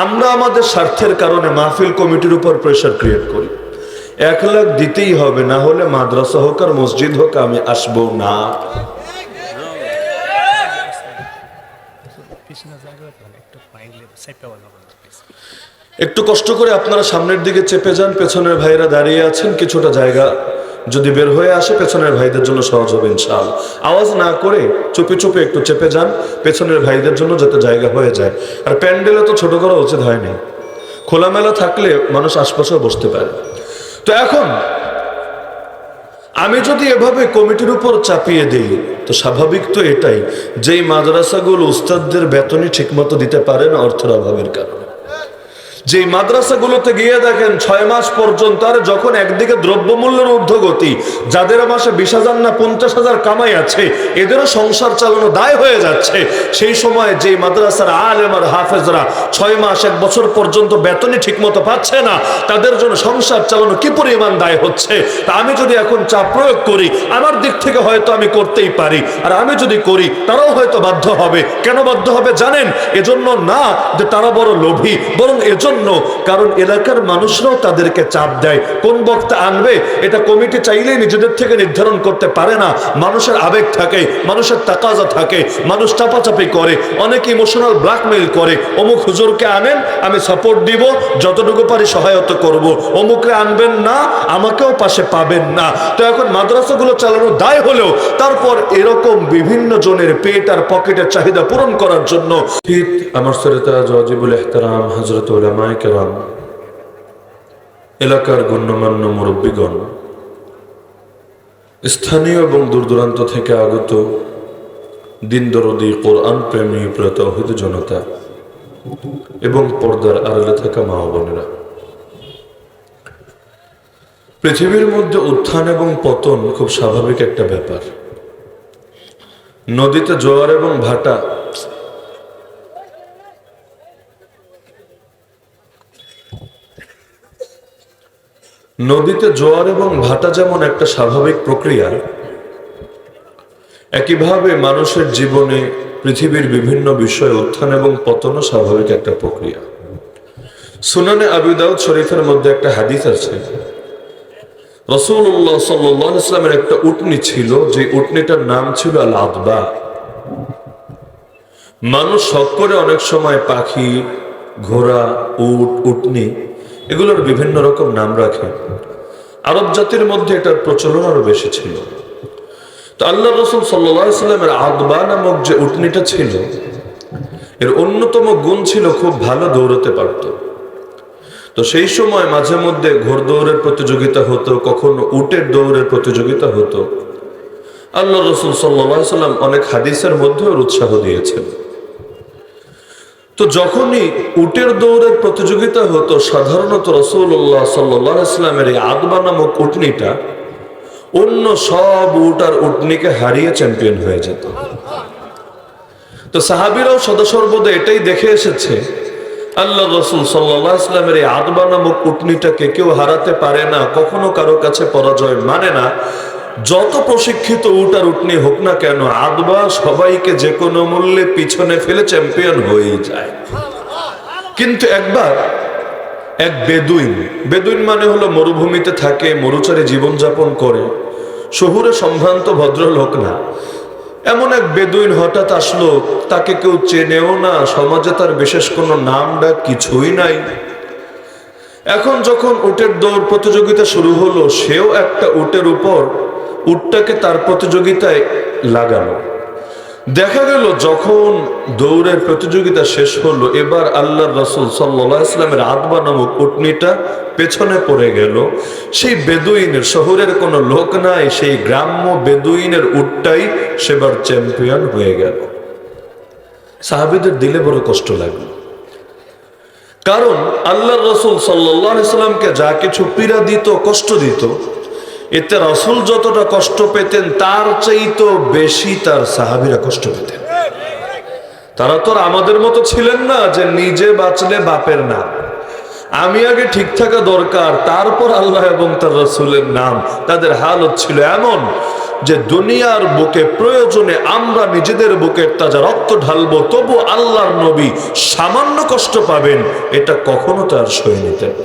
আমরা আমাদের স্বার্থের কারণে মাহফিল কমিটির উপর প্রেশার ক্রিয়েট করি। এক লাখ দিতেই হবে, না হলে মাদ্রাসা হোক আর মসজিদ হোক, আমি আসব না। একটু কষ্ট করে আপনারা সামনের দিকে চেপে যান, পেছনের ভাইরা দাঁড়িয়ে আছেন, কিছুটা জায়গা যদি বের হয়ে আসে, পেছনের ভাইদের জন্য সহজ হবে ইনশাল আওয়াজ না করে চুপে চুপে একটু চেপে যান, পেছনের ভাইদের জন্য যাতে জায়গা হয়ে যায়। আর প্যান্ডেলে তো ছোট করা উচিত হয়নি। খোলামেলা থাকলে মানুষ আশপাশেও বসতে পারে। তো এখন, আমি যদি এভাবে কমিটির উপর চাপিয়ে দেই, তো স্বাভাবিক তো এটাই, যেই মাদ্রাসাগুলো উস্তাদদের বেতনই ঠিকমতো দিতে পারে না অর্থের অভাবের কারণে। যে মাদ্রাসাগুলোতে গিয়ে দেখেন ছয় মাস পর্যন্ত, আর যখন একদিকে দ্রব্যমূল্যের ঊর্ধ্বগতি, যাদের মাসে বিশ হাজার না পঞ্চাশ হাজার কামাই আছে, এদেরও সংসার চালানো দায় হয়ে যাচ্ছে। সেই সময় যে মাদ্রাসার আলেম আর হাফেজরা ছয় মাস, এক বছর পর্যন্ত বেতনই ঠিকমতো পাচ্ছে না, তাদের জন্য সংসার চালানো কি পরিমাণ দায় হচ্ছে? তা আমি যদি এখন চাপ প্রয়োগ করি, আমার দিক থেকে হয়তো আমি করতেই পারি, আর আমি যদি করি, তারাও হয়তো বাধ্য হবে। কেন বাধ্য হবে জানেন? এজন্য না যে তারা বড় লোভী, বরং এজন্য কারণ এলাকার মানুষরাও তাদেরকে চাপ দেয়। কোন বক্তা আনবে, এটা কমিটি চাইলেই নিজেদের থেকে নির্ধারণ করতে পারে না। মানুষের আবেগ থাকে, মানুষের তাকাজা থাকে, মানুষ চাপাচাপি করে, অনেক ইমোশনাল ব্ল্যাকমেইল করে। অমুক হুজুরকে আনেন, আমি সাপোর্ট দিব, যতটুকু পারি সহায়তা করব। অমুককে আনবেন না, আমাকেও পাশে পাবেন না। তো এখন মাদ্রাসাগুলো চালানো দায় হলেও, তারপর এরকম বিভিন্ন জনের পেট আর পকেটের চাহিদা পূরণ করার জন্য। আমার সরিতা জজিবুল এহতারাম হজরত উলামায়ে কেরাম এলাকার গণ্যমান্য মুরব্বীগণ স্থানীয় এবং দূর দূরান্ত থেকে আগত দিন দরদি কোরআন প্রেমী প্রতহিত জনতা এবং পর্দার আড়ালে থাকা মা বোনেরা। পৃথিবীর মধ্যে উত্থান এবং পতন খুব স্বাভাবিক একটা ব্যাপার। নদীতে জোয়ার এবং ভাটা নদীতে জোয়ার এবং ভাটা যেমন একটা স্বাভাবিক প্রক্রিয়া, একইভাবে মানুষের জীবনে পৃথিবীর বিভিন্ন বিষয়ে উত্থান এবং পতনও স্বাভাবিক একটা প্রক্রিয়া। সুনানে আবু দাউদ শরীফের মধ্যে একটা হাদিস আছে। রসুল্লাহ সাল্লাহ ইসলামের একটা উটনি ছিল, যে উটনিটার নাম ছিল আল আদবা মানুষ শখ করে অনেক সময় পাখি, ঘোড়া, উট, উটনি এগুলোর বিভিন্ন রকম নাম রাখে। আরব জাতির মধ্যে এটার প্রচলন আরও বেশি ছিল। তো আল্লাহ রসুল সাল্লামের আদবা নামক যে উটনিটা ছিল, এর অন্যতম গুণ ছিল খুব ভালো দৌড়তে পারত। তো সেই সময় মাঝে মধ্যে ঘোড় দৌড়ের প্রতিযোগিতা হতো, কখনো উটের দৌড়ের প্রতিযোগিতা হতো। আল্লাহ রসুল সাল্লাম অনেক হাদিসের মধ্যেও উৎসাহ দিয়েছেন। তো যখনই উটের দৌড়ের প্রতিযোগিতা হতো, সাধারণত রসুল্লাহ সাল্লামের এই আদবা নামক উটনিটা অন্য সব উট আর উটনিকে হারিয়ে চ্যাম্পিয়ন হয়ে যেত। তো সাহাবিরাও সদসর্বদা এটাই দেখে এসেছে আল্লাহ রসুল সাল্লামের এই আদবা নামক উটনিটাকে কেউ হারাতে পারে না, কখনো কারও কাছে পরাজয় মানে না। যত প্রশিক্ষিত উট আর উটনি হোক না কেন, আদবা সবাইকে যে কোনো মূল্যে পিছনে ফেলে চ্যাম্পিয়ন হয়েই যায়। কিন্তু একবার এক বেদুইন বেদুইন মানে হলো মরুভূমিতে থাকে, মরুচারে জীবনযাপন করে। শহুরে সম্ভ্রান্ত ভদ্রলোক না, এমন এক বেদুইন হঠাৎ আসলো, তাকে কেউ চেনেও না, সমাজে তার বিশেষ কোনো নাম ডাক কিছুই নাই। এখন যখন উটের দৌড় প্রতিযোগিতা শুরু হলো, সেও একটা উটের উপর উটটাকে তার প্রতিযোগিতায় লাগালো। দেখা গেল যখন দৌড়ের প্রতিযোগিতা শেষ হলো এবার আল্লাহ রসুল সাল্লাহ ইসলামের আদবা নামক উটনিটা পেছনে পড়ে গেল। সেই বেদুইনের শহরের কোনো লোক নাই, সেই গ্রাম্য বেদুইনের উটটাই সেবার চ্যাম্পিয়ন হয়ে গেল। সাহাবিদের দিলে বড় কষ্ট লাগল। কারণ আল্লাহ রসুল সাল্লাহ ইসলামকে যা কিছু পীড়া দিত, কষ্ট দিত এতে রসুল যতটা কষ্ট পেতেন, তার চাইতো বেশি তার সাহাবিরা কষ্ট পেতেন। তারা তো আমাদের মতো ছিলেন না যে নিজে বাঁচলে বাপের নাম। আমি আগে ঠিক থাকা দরকার, তারপর আল্লাহ এবং তার রসুলের নাম। তাদের হাল হচ্ছিল এমন যে দুনিয়ার বুকে প্রয়োজনে আমরা নিজেদের বুকের তাজা রক্ত ঢালবো, তবু আল্লাহর নবী সামান্য কষ্ট পাবেন, এটা কখনো তার সয়ে নিতে না।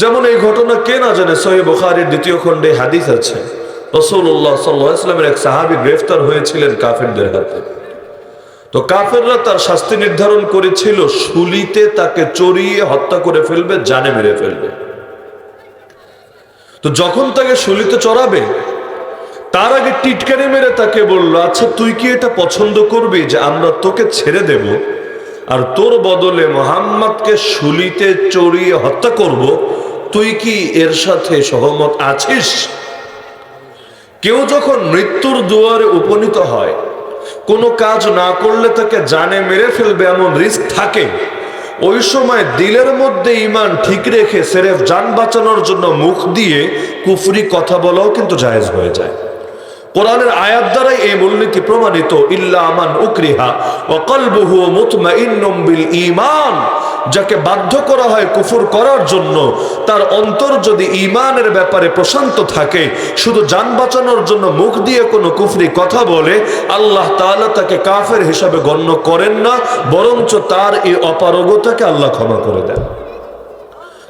যেমন এই ঘটনা কে না জানে সহি বুখারীর দ্বিতীয় খণ্ডে হাদিস আছে। রসুল্লাহ সাল্লামের এক সাহাবি গ্রেফতার হয়েছিলেন কাফেরদের হাতে। তো কাফেররা তার শাস্তি নির্ধারণ করেছিল, শুলিতে তাকে চড়িয়ে হত্যা করে ফেলবে, জানে মেরে ফেলবে। তো যখন তাকে শুলিতে চড়াবে, তার আগে টিটকারি মেরে তাকে বলল আচ্ছা তুই কি এটা পছন্দ করবি যে আমরা তোকে ছেড়ে দেব? আর তোর বদলে মোহাম্মদকে শুলিতে চড়িয়ে হত্যা করব, তুই কি এর সাথে সহমত আছিস? কেউ যখন মৃত্যুর দুয়ারে উপনীত হয়, কোনো কাজ না করলে তাকে জানে মেরে ফেলবে এমন রিস্ক থাকে। ওই সময় দিলের মধ্যে ইমান ঠিক রেখে সেরেফ যান বাঁচানোর জন্য মুখ দিয়ে কুফরি কথা বলাও কিন্তু জায়েজ হয়ে যায়। কোরআনের আয়াত দ্বারাই এই মূলনীতি প্রমাণিত, ইল্লা আমান উকরিহা যাকে বাধ্য করা হয় কুফুর করার জন্য। তার অন্তর যদি ইমানের ব্যাপারে প্রশান্ত থাকে, শুধু যান বাঁচানোর জন্য মুখ দিয়ে কোনো কুফরি কথা বলে, আল্লাহ তাআলা তাকে কাফের হিসাবে গণ্য করেন না, বরঞ্চ তার এই অপারগতাকে আল্লাহ ক্ষমা করে দেন।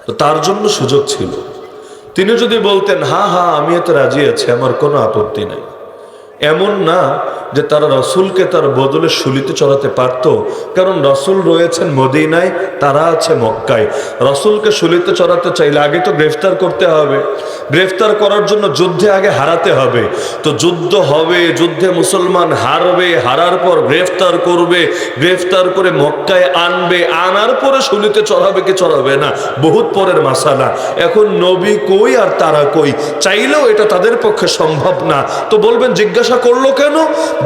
তো তার জন্য সুযোগ ছিল। তিনি যদি বলতেন, হা হা আমি এত রাজি আছি, আমার কোনো আপত্তি নাই। এমন না যে তারা রসুলকে তার বদলে শুলিতে চড়াতে পারত, কারণ রসুল রয়েছেন মদিনায়, তারা আছে মক্কায়। রসুলকে শুলিতে চড়াতে চাইলে আগে তো গ্রেফতার করতে হবে। গ্রেফতার করার জন্য যুদ্ধে আগে হারাতে হবে। তো যুদ্ধ হবে, যুদ্ধে মুসলমান হারবে, হারার পর গ্রেফতার করবে, গ্রেফতার করে মক্কায় আনবে, আনার পরে শুলিতে চড়াবে কি চড়াবে না? বহুত পরের মাসালা। এখন নবী কই আর তারা কই? চাইলেও এটা তাদের পক্ষে সম্ভব না। তো বলবেন, জিজ্ঞাসা করল কেন?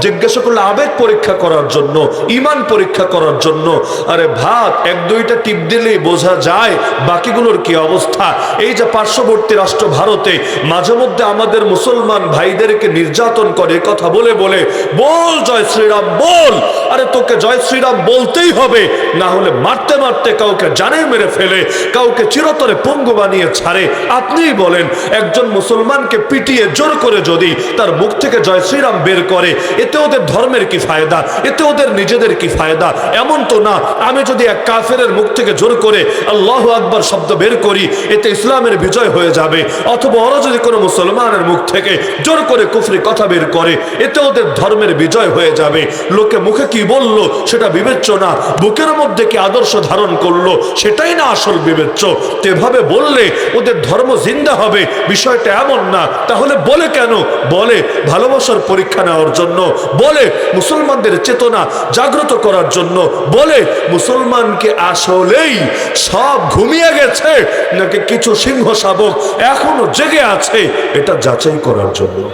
জিজ্ঞাসা করলে, আবেগ পরীক্ষা করার জন্য ইমান পরীক্ষা করার জন্য। আরে ভাত, এক দুইটা টিপ দিলেই বোঝা যায় বাকিগুলোর কি অবস্থা। এই যে পার্শ্ববর্তী রাষ্ট্র ভারতে, মাঝে মধ্যে আমাদের মুসলমান ভাইদেরকে নির্যাতন করে কথা বলে বলে, বল জয় শ্রীরাম, বল! আরে তোকে জয় শ্রীরাম বলতেই হবে, না হলে মারতে মারতে কাউকে জানে মেরে ফেলে, কাউকে চিরতরে পঙ্গু বানিয়ে ছাড়ে। আপনিই বলেন, একজন মুসলমানকে পিটিয়ে জোর করে যদি তার মুখ থেকে জয় শ্রীরাম বের করে, এতে ওদের ধর্মের কি ফায়দা? এতে ওদের নিজেদের কি ফায়দা? এমন তো না, আমি যদি এক কাফের মুখ থেকে জোর করে আল্লাহ আকবর শব্দ বের করি, এতে ইসলামের বিজয় হয়ে যাবে। অথবা ওরা যদি কোনো মুসলমানের মুখ থেকে জোর করে কুফরি কথা বের করে, এতে ওদের ধর্মের বিজয় হয়ে যাবে। লোকে মুখে কি বলল সেটা বিবেচ্য না, বুকের মধ্যে কি আদর্শ ধারণ করল সেটাই না আসল বিবেচ্য। তেভাবে বললে ওদের ধর্ম জিন্দা হবে, বিষয়টা এমন না। তাহলে বলে কেন? বলে, ভালোবাসার পরীক্ষা নেওয়ার জন্য, বলে মুসলমানদের চেতনা জাগ্রত করার জন্য, বলে মুসলমানকে আসলেই সব ঘুমিয়ে গেছে, নাকি কিছু সিংহ শাবক এখনও জেগে আছে, এটা যাচাই করার জন্য।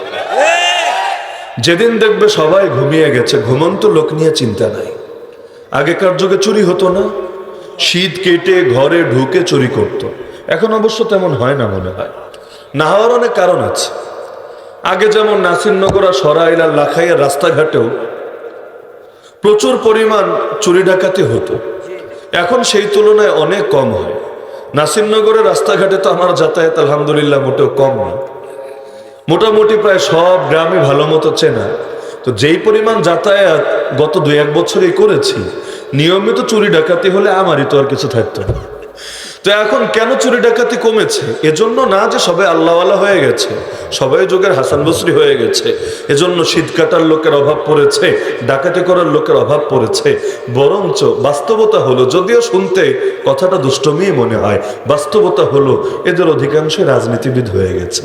যেদিন দেখবে সবাই ঘুমিয়ে গেছে, ঘুমন্ত লোক নিয়ে চিন্তা নাই। আগেকার যুগে চুরি হতো না। শীত কেটে ঘরে ঢুকে চুরি করত। এখন অবশ্য তেমন হয় না মনে হয়। না হওয়ার অনেক কারণ আছে। আগে যেমন নাসিরনগর আর সরাইল রাস্তাঘাটেও প্রচুর পরিমাণ চুরি ডাকাতি হতো। এখন সেই তুলনায় অনেক কম হয়। নাসিরনগরের রাস্তাঘাটে তো আমার যাতায়াত আলহামদুলিল্লাহ মোটেও কম না। মোটামুটি প্রায় সব গ্রামে ভালো মতো চেনা। তো যেই পরিমাণ যাতায়াত গত দুই এক বছরই করেছি, নিয়মিত চুরি ডাকাতি হলে আমারই তো আর কিছু থাকতো না। তো এখন কেন চুরি ডাকাতি কমেছে? এজন্য না যে সবাই আল্লাহওয়ালা হয়ে গেছে, সবাই যুগের হাসান বসরি হয়ে গেছে, এজন্য শীত কাটার লোকের অভাব পড়েছে, ডাকাতি করার লোকের অভাব পড়েছে, বরঞ্চ বাস্তবতা হলো, যদিও শুনতে কথাটা দুষ্টমি মনে হয়, বাস্তবতা হলো এদের অধিকাংশই রাজনীতিবিদ হয়ে গেছে।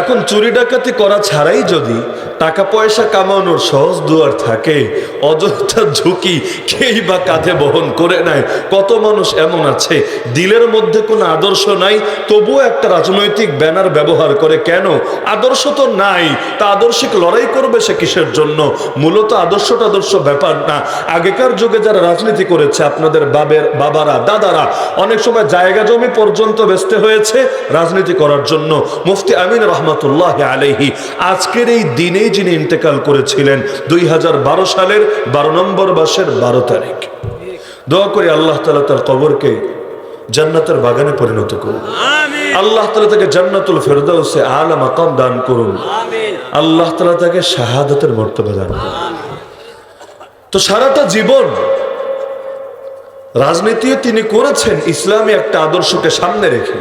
এখন চুরি ডাকাতি করা ছাড়াই যদি টাকা পয়সা কামানোর সহজ দুয়ার থাকে, অযথা ঝুঁকি কেই বা কাঁধে বহন করে নেয়। কত মানুষ এমন আছে, দিলের মধ্যে কোনো আদর্শ নাই, তবুও একটা রাজনৈতিক ব্যানার ব্যবহার করে। কেন? আদর্শ তো নাই, তা আদর্শিক লড়াই করবে সে কিসের জন্য? মূলত আদর্শ আদর্শ ব্যাপার না। আগেকার যুগে যারা রাজনীতি করেছে, আপনাদের বাবের বাবারা, দাদারা, অনেক সময় জায়গা জমি পর্যন্ত ব্যস্ত হয়েছে রাজনীতি করার জন্য। মুফতি আমিন রহমতুল্লাহ আলাইহি। আজকের এই দিনেই যিনি ইন্তেকাল করেছিলেন দুই সালের বারো নম্বর মাসের বারো তারিখ। দোয়া করে আল্লাহ তালা তার কবরকে জান্নাতের বাগানে পরিণত করুন। আল্লাহ তালা তাকে জান্নাতুল ফেরদাউসে আলা মাকাম দান করুন। আল্লাহ তালা তাকে শাহাদাতের মর্তবা দান করুন। তো সারাটা জীবন রাজনীতিও তিনি করেছেন ইসলামী একটা আদর্শকে সামনে রেখে।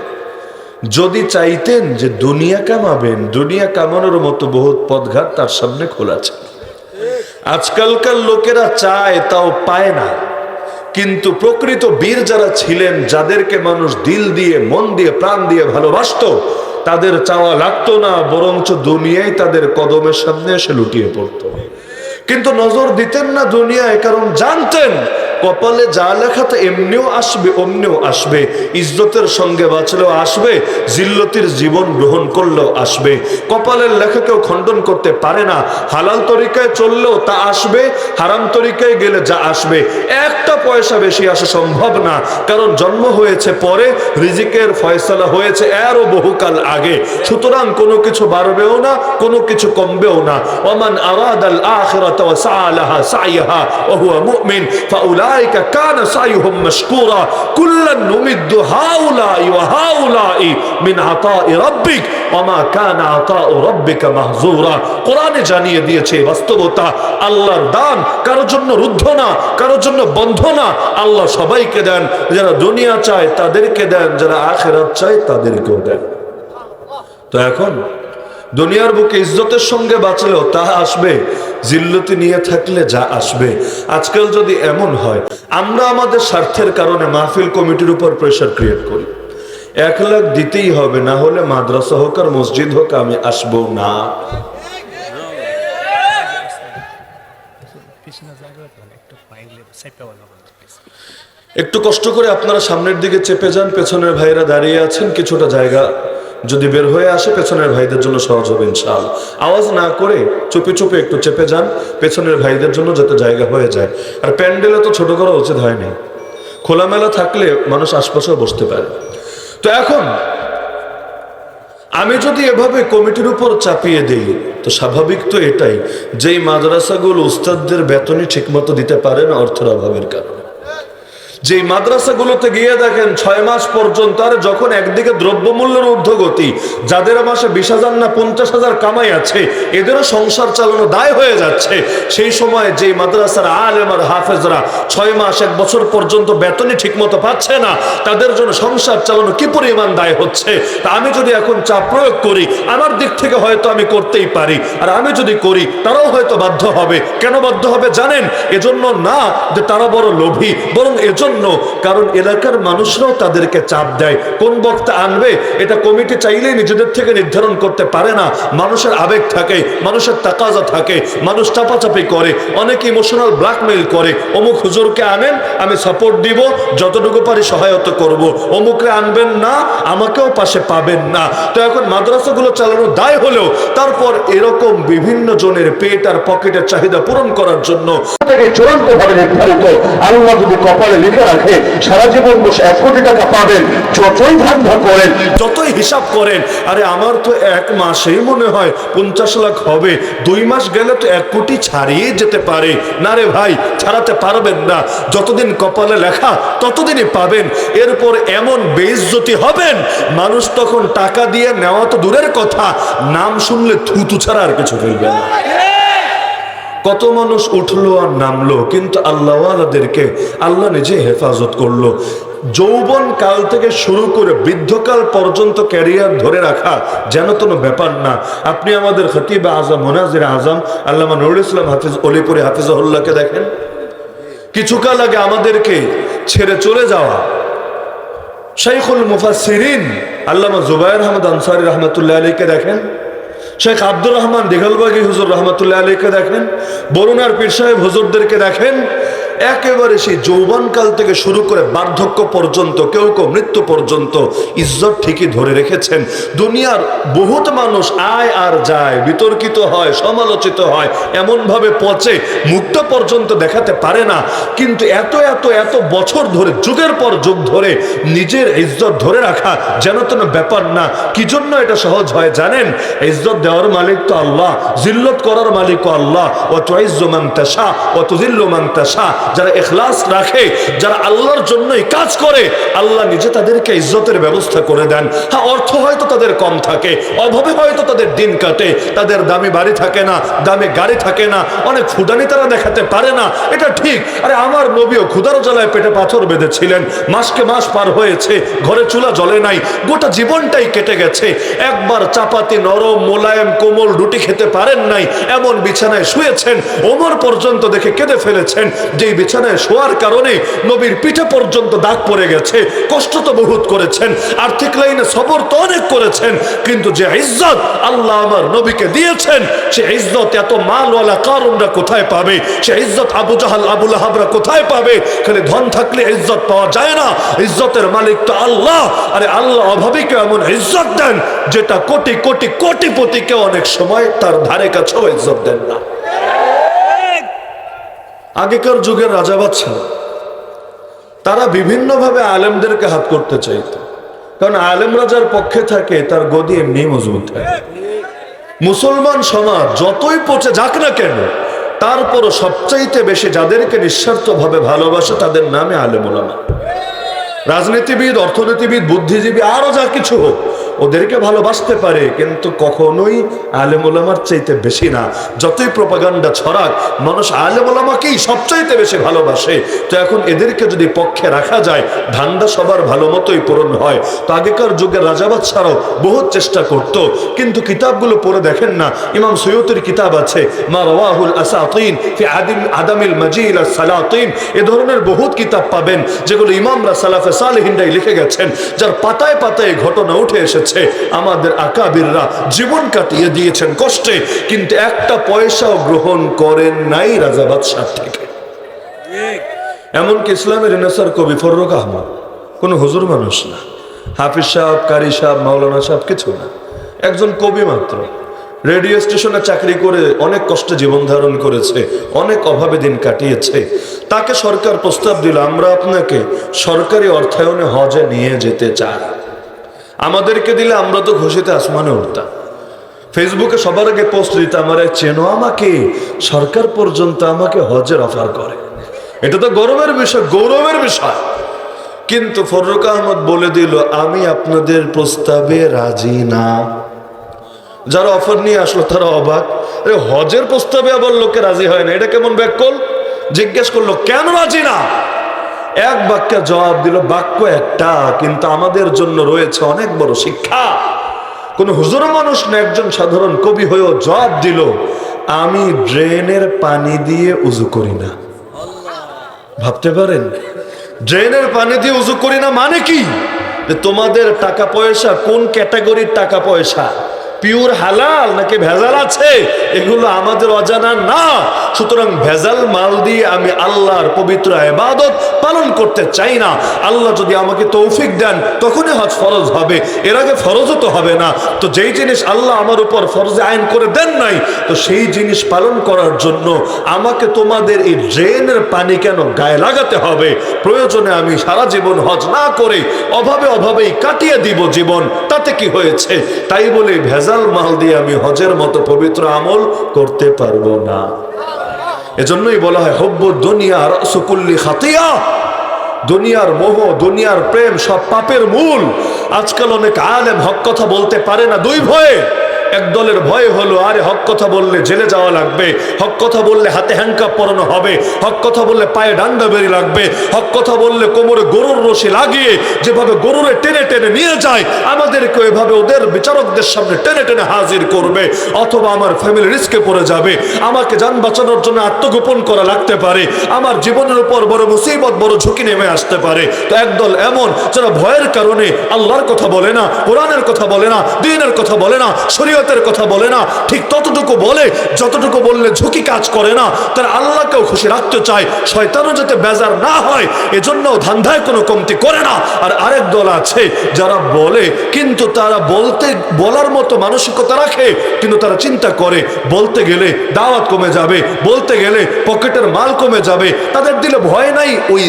যদি চাইতেন যে দুনিয়া কামাবেন, দুনিয়া কামানোর মতো বহুত পদঘাত তার সামনে খোলা আছে আজকালকার লোকেরা চায়, তাও পায় না। কিন্তু প্রকৃত বীর যারা ছিলেন, যাদেরকে মানুষ দিল দিয়ে, মন দিয়ে, প্রাণ দিয়ে ভালোবাসতো, তাদের চাওয়া লাগতো না, বরঞ্চ দুনিয়ায় তাদের কদমের সামনে এসে লুটিয়ে পড়তো। কিন্তু নজর দিতেন না দুনিয়ায় কারণ জানতেন। কপালে যা লেখা তা এমনিও আসবে, অমনিও আসবে। ইজ্জতের সঙ্গে বাঁচলেও আসবে, জিল্লতির জীবন গ্রহণ করলেও আসবে। কপালের লেখা কেউ খণ্ডন করতে পারে না। হালাল তরিকায় চললেও তা আসবে, হারাম তরিকায় গেলে যা আসবে। একটা পয়সা বেশি আসা সম্ভব না, কারণ জন্ম হয়েছে পরে, রিজিকের ফয়সালা হয়েছে এরও বহুকাল আগে। সুতরাং কোনো কিছু বাড়বেও না, কোনো কিছু কমবেও না। অমান ওমান আল আখিরাত সাআলাহা সাইহা ওয়া হুয়া মুমিন ফাউলাইকা কানা সাইহুম মাশকুরা কুল্লান নুমিদ্দু হাউলাই ওয়া হাউলাই মিন আতাই রাব্বিক ওমা কানা আতাউ রাব্বিকা মাহজুরা কোরআনে জানিয়ে দিয়েছে বাস্তবতা, আল্লাহর দান কারোর জন্য রুদ্ধ না, কারোর জন্য বন্ধ না, আল্লাহ সবাইকে দেন, যারা দুনিয়া চায় তাদেরকে দেন, যারা আখেরাত চায় তাদেরকেও দেন। তো এখন দুনিয়ার বুকে ইজ্জতের সঙ্গে বাঁচলেও তা আসবে। জিল্লতি নিয়ে থাকলে যা আসবে। আজকাল যদি এমন হয়, আমরা আমাদের স্বার্থের কারণে মাহফিল কমিটির উপর প্রেশার ক্রিয়েট করি। এক লাখ দিতেই হবে, না হলে মাদ্রাসা হোক আর মসজিদ হোক, আমি আসব না। একটু কষ্ট করে আপনারা সামনের দিকে চেপে যান, পেছনের ভাইরা দাঁড়িয়ে আছেন, কিছুটা জায়গা যদি বের হয়ে আসে, পেছনের ভাইদের জন্য সহজ হবে ইনশাল আওয়াজ না করে চুপি চুপি একটু চেপে যান, পেছনের ভাইদের জন্য যাতে জায়গা হয়ে যায়। আর প্যান্ডেলে তো ছোট করা উচিত হয়নি খোলামেলা থাকলে মানুষ আশপাশেও বসতে পারে। তো এখন, আমি যদি এভাবে কমিটির উপর চাপিয়ে দিই, তো স্বাভাবিক তো এটাই, যেই মাদ্রাসাগুলো উস্তাদদের বেতনই ঠিকমতো দিতে পারে না অর্থের অভাবের কারণে। যে মাদ্রাসাগুলোতে গিয়ে দেখেন ছয় মাস পর্যন্ত, আর যখন একদিকে দ্রব্যমূল্যের ঊর্ধ্বগতি, যাদের মাসে বিশ হাজার না পঞ্চাশ হাজার কামাই আছে, এদেরও সংসার চালানো দায় হয়ে যাচ্ছে। সেই সময় যে মাদ্রাসার আলেম আর হাফেজরা ছয় মাস, এক বছর পর্যন্ত বেতনই ঠিকমতো পাচ্ছে না, তাদের জন্য সংসার চালানো কি পরিমাণ দায় হচ্ছে? তা আমি যদি এখন চাপ প্রয়োগ করি, আমার দিক থেকে হয়তো আমি করতেই পারি, আর আমি যদি করি, তারাও হয়তো বাধ্য হবে। কেন বাধ্য হবে জানেন? এজন্য না যে তারা বড় লোভী, বরং এজন্য কারণ এলাকার মানুষরাও তাদেরকে চাপ দেয়। কোন বক্তা আনবে, এটা কমিটি চাইলেই নিজেদের থেকে নির্ধারণ করতে পারে না। মানুষের আবেগ থাকে, মানুষের তাকাজা থাকে, মানুষ চাপাচাপি করে, অনেক ইমোশনাল ব্ল্যাকমেইল করে। অমুক হুজুরকে আনেন, আমি সাপোর্ট দিব, যতটুকু পারি সহায়তা করব। অমুককে আনবেন না, আমাকেও পাশে পাবেন না। তো এখন মাদ্রাসাগুলো চালানোর দায় হলেও তারপর এরকম বিভিন্ন জনের পেট আর পকেটের চাহিদা পূরণ করার জন্য থেকে চূড়ান্ত ভাবে নির্ধারিত আল্লাহ যদি কপালে লিখে রাখে। সারা জীবন বসে এক কোটি টাকা পাবেন। যতই ধান্দা করেন, যতই হিসাব করেন, আরে আমার তো এক মাসেই মনে হয় পঞ্চাশ লাখ হবে। দুই মাস গেলে তো এক কোটি ছাড়িয়ে যেতে পারে। না রে ভাই, ছাড়াতে পারবেন না। যতদিন কপালে লেখা, ততদিনই পাবেন। এরপর এমন বেইজ্জতি হবেন, মানুষ তখন টাকা দিয়ে নেওয়া তো দূরের কথা। নাম শুনলে থুতু ছাড়া আর কিছু ফেলবে না। কত মানুষ উঠল আর নামলো, কিন্তু আল্লাহওয়ালাদেরকে আল্লাহ নিজে হেফাজত করল। যৌবন কাল থেকে শুরু করে বৃদ্ধকাল পর্যন্ত ক্যারিয়ার ধরে রাখা যেন কোনো ব্যাপার না। আপনি আমাদের খতিব আজম, মোনাজির আজম, আল্লামা নুরুল ইসলাম হাফিজ, অলিপুরে হাফিজউল্লাহকে দেখেন। কিছুকাল আগে আমাদেরকে ছেড়ে চলে যাওয়া শাইখুল মুফাসসিরিন আল্লামা জুবাইর আহমদ আনসারি রহমতুল্লাহ আলীকে দেখেন। শেখ আব্দুর রহমান দিঘলবাগি হুজুর রহমতুল্লাহ আলীকে দেখেন বরুণার পীর সাহেব হুজুরদেরকে দেখেন একেবারে সেই যৌবনকাল থেকে শুরু করে বার্ধক্য পর্যন্ত, কেউ কেউ মৃত্যু পর্যন্ত ইজ্জত ঠিকই ধরে রেখেছেন। দুনিয়ার বহুত মানুষ আয় আর যায়, বিতর্কিত হয়, সমালোচিত হয়, এমনভাবে পচে মুক্ত পর্যন্ত দেখাতে পারে না। কিন্তু এত এত এত বছর ধরে, যুগের পর যুগ ধরে নিজের ইজ্জত ধরে রাখা যেন তেন ব্যাপার না। কি জন্য এটা সহজ হয় জানেন? ইজ্জত দেওয়ার মালিক তো আল্লাহ, জিল্লত করার মালিক আল্লাহ। ও চয়েজ্জ মাংতাসা ও তুজিল্ল মাংতাসা যারা এখলাস রাখে, যারা আল্লাহর জন্যই কাজ করে, আল্লাহ নিজে তাদেরকে ইজ্জতের ব্যবস্থা করে দেন। হ্যাঁ অর্থ হয়তো তাদের কম থাকে, অভাবে হয়তো তাদের দিন কাটে, তাদের দামি বাড়ি থাকে না, দামি গাড়ি থাকে না, অনেক ফুদানি তারা দেখাতে পারে না, এটা ঠিক। আরে আমার নবীও ক্ষুদার জ্বালায় পেটে পাথর বেঁধেছিলেন, মাসকে মাস পার হয়েছে, ঘরে চুলা জ্বলে নাই, গোটা জীবনটাই কেটে গেছে। একবার চাপাতি নরম, মোলায়েম, কোমল রুটি খেতে পারেন নাই, এমন বিছানায় শুয়েছেন, ওমর পর্যন্ত দেখে কেঁদে ফেলেছেন, যেই বিছানায় শোয়ার কারণে নবীর পিঠে পর্যন্ত দাগ পড়ে গেছে, কষ্ট তো বহুত করেছেন, আর্থিক লাইনে সবর তো অনেক করেছেন, কিন্তু যে ইজ্জত আল্লাহ আমার নবীকে দিয়েছেন, সে ইজ্জত এত মালওয়ালা কারণরা কোথায় পাবে? সে ইজ্জত আবু জাহাল আবুল আহাবরা কোথায় পাবে? খালি ধন থাকলে ইজ্জত পাওয়া যায় না, ইজ্জতের মালিক তো আল্লাহ, আরে আল্লাহ অভাবীকে এমন ইজ্জত দেন, যেটা কোটি কোটি কোটিপতিকে অনেক সময় তার ধারে কাছেও ইজ্জত দেন না। আগেকার যুগের রাজা বাচ্চা তারা বিভিন্নভাবে আলেমদেরকে হাত করতে চাইত। কারণ আলেম রাজার পক্ষে থাকে, তার গদি এমনি মজবুত থাকে। মুসলমান সমাজ যতই পচে যাক না কেন তারপরও সবচাইতে বেশি যাদেরকে নিঃস্বার্থভাবে ভালোবাসে তাদের নামে আলেম রাজনীতিবিদ, অর্থনীতিবিদ, বুদ্ধিজীবী, আরও যা কিছু হোক ওদেরকে ভালোবাসতে পারে, কিন্তু কখনোই আলেম ওলামার চাইতে বেশি না। যতই প্রপাগান্ডা ছড়াক, মানুষ আলেম ওলামাকেই সবচাইতে বেশি ভালোবাসে। তো এখন এদেরকে যদি পক্ষে রাখা যায়, ধান্দা সবার ভালো মতোই পূরণ হয়। তো আগেকার যুগের রাজাবাদ ছাড়াও বহুত চেষ্টা করত, কিন্তু কিতাবগুলো পড়ে দেখেন না। ইমাম সৈয়দের কিতাব আছে, মা রওয়াহুল আসাতিন ফি আদিম আদামিল মাজিল আর সালাতিন। এ ধরনের বহুত কিতাব পাবেন, যেগুলো ইমামরা সালাফে সালেহিনরাই লিখে গেছেন, যার পাতায় পাতায় ঘটনা উঠে এসেছে। আমাদের আকাবিররা জীবন কাটিয়ে দিয়েছেন কষ্টে, কিন্তু একটা পয়সাও গ্রহণ করেন নাই রাজা বাদশাহ থেকে। এমনকি ইসলামের রেনেসার কবি ফররুক আহমদ, কোনো হুজুর মানুষ না। হাফিজ সাহেব, কারি সাহেব, মাওলানা সাহেব কিছু না। একজন কবি মাত্র। রেডিও স্টেশনে চাকরি করে অনেক কষ্টে জীবন ধারণ করেছে, অনেক অভাবে দিন কাটিয়েছে। তাকে সরকার প্রস্তাব দিল, আমরা আপনাকে সরকারি অর্থায়নে হজে নিয়ে যেতে চাই। আমাদেরকে দিলে আমরা তো ঘুষিতে আসমানে উঠতাম। ফেসবুকে সবার আগে পোস্ট দিতাম আমার চেনো আমাকে, সরকার পর্যন্ত আমাকে হজের অফার করে। এটা তো গৌরবের বিষয় গৌরবের বিষয়। কিন্তু ফররুক আহমদ বলে দিল, আমি আপনাদের প্রস্তাবে রাজি না। যারা অফার নিয়ে আসলো তারা অবাক। আরে, হজের প্রস্তাবে আবার লোকে রাজি হয় না, এটা কেমন ব্যাকল জিজ্ঞেস করল, কেন রাজি না? এক বাক্যে জবাব দিল, বাক্য একটা, কিন্তু আমাদের জন্য রয়েছে অনেক বড় শিক্ষা। কোন হুজুর মানুষ না, একজন সাধারণ কবি হয়েও জবাব দিল, আমি ড্রেনের পানি দিয়ে উজু করি না। ভাবতে পারেন, ড্রেনের পানি দিয়ে উজু করি না মানে কি? তোমাদের টাকা পয়সা কোন ক্যাটাগরির টাকা পয়সা? পিওর হালাল নাকি ভেজাল আছে? এগুলো আমাদের অজানা না। সুতরাং ভেজাল মাল দিয়ে আমি আল্লাহর পবিত্র ইবাদত পালন করতে চাই না। আল্লাহ যদি আমাকে তৌফিক দেন, তখনই হজ ফরজ হবে। এর আগে ফরজও তো হবে না। তো যেই জিনিস আল্লাহ আমার উপর ফরজে আইন করে দেন নাই, তো সেই জিনিস পালন করার জন্য আমাকে তোমাদের এই ড্রেনের পানি কেন গায়ে লাগাতে হবে? প্রয়োজনে আমি সারা জীবন হজ না করে অভাবে অভাবেই কাটিয়ে দিব জীবন। তাতে কি হয়েছে? তাই বলে ভেজাল মাল দিয়ে আমি হজের মতো পবিত্র আমল করতে পারব না। এজন্যই বলা হয় হব্য দুনিয়ার সুকুল্লি খাতিয়া। দুনিয়ার মোহ, দুনিয়ার প্রেম সব পাপের মূল। আজকাল অনেক আলেম হক কথা বলতে পারে না দুই ভয়ে। এক দলের ভয় হলো, আরে হক কথা বললে জেলে যাওয়া লাগবে, হক কথা বললে হাতে হ্যান্ডকাপ পরানো হবে, হক কথা বললে পায়ে ডান্ডা বেরি লাগবে, হক কথা বললে কোমরে গরুর রশি লাগিয়ে যেভাবে গরুরে টেনে টেনে নিয়ে যায় আমাদেরকে এভাবে ওদের বিচারকদের সামনে টেনে টেনে হাজির করবে, অথবা আমার ফ্যামিলি রিস্কে পড়ে যাবে। আমাকে যান বাঁচানোর জন্য আত্মগোপন করা লাগতে পারে, আমার জীবনের উপর বড় মুসিবত, বড় ঝুঁকি নেমে আসতে পারে। তো একদল এমন, যারা ভয়ের কারণে আল্লাহর কথা বলে না, কোরআনের কথা বলে না, দিনের কথা বলে না শরীয়তের কথা বলে না, ঠিক ততটুকু বলে, যতটুকু বললে ঝুঁকি কাজ করে না, তারা আল্লাহকেও খুশি রাখতে চায়। শয়তানও যাতে বেজার না হয় এজন্য ধান্ধায় কোনো কমতি করে না। আর আরেক দল আছে, যারা বলে, কিন্তু তারা বলতে, বলার মতো মানসিকতা রাখে, কিন্তু তারা চিন্তা করে, বলতে গেলে দাওয়াত কমে যাবে, বলতে গেলে পকেটের মাল কমে যাবে, তাদের দিলে ভয় নাই ওই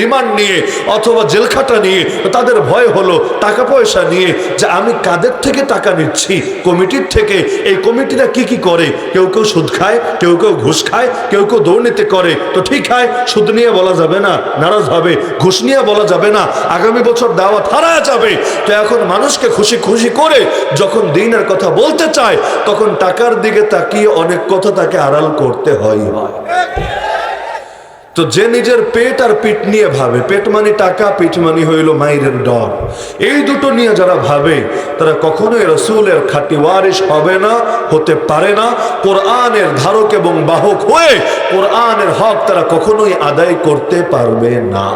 রিমান্ড নিয়ে, অথবা জেলখাটা নিয়ে, তাদের ভয় হলো টাকা পয়সা নিয়ে, যে আমি কাদের থেকে টাকা নিচ্ছি কমিটির থেকে এই কমিটিরা কি কি করে? কেউ কেউ সুদ খায়, কেউ কেউ ঘুষ খায়, কেউ কেউ দুর্নীতি করে। তো ঠিক হয়, সুদ নিয়ে বলা যাবে না, নারাজ হবে। ঘুষ নিয়ে বলা যাবে না, আগামী বছর দাওয়াত হারা যাবে। তো এখন মানুষকে খুশি খুশি করে যখন দিনের কথা বলতে চায়, তখন টাকার দিকে তাকিয়ে অনেক কথা তাকে আড়াল করতে হয় হয়। তো যে নিজের পেট আর পিঠ নিয়ে ভাবে, পেট মানে টাকা, পিঠ মানে হইল মায়ের ডর। এই দুটো নিয়ে যারা ভাবে, তারা কখনোই রসুলের খাটি ওয়ারিস হবে না, হতে পারে না। কোরআনের ধারক এবং বাহক হয়ে কোরআনের হক তারা কখনোই আদায় করতে পারবে না।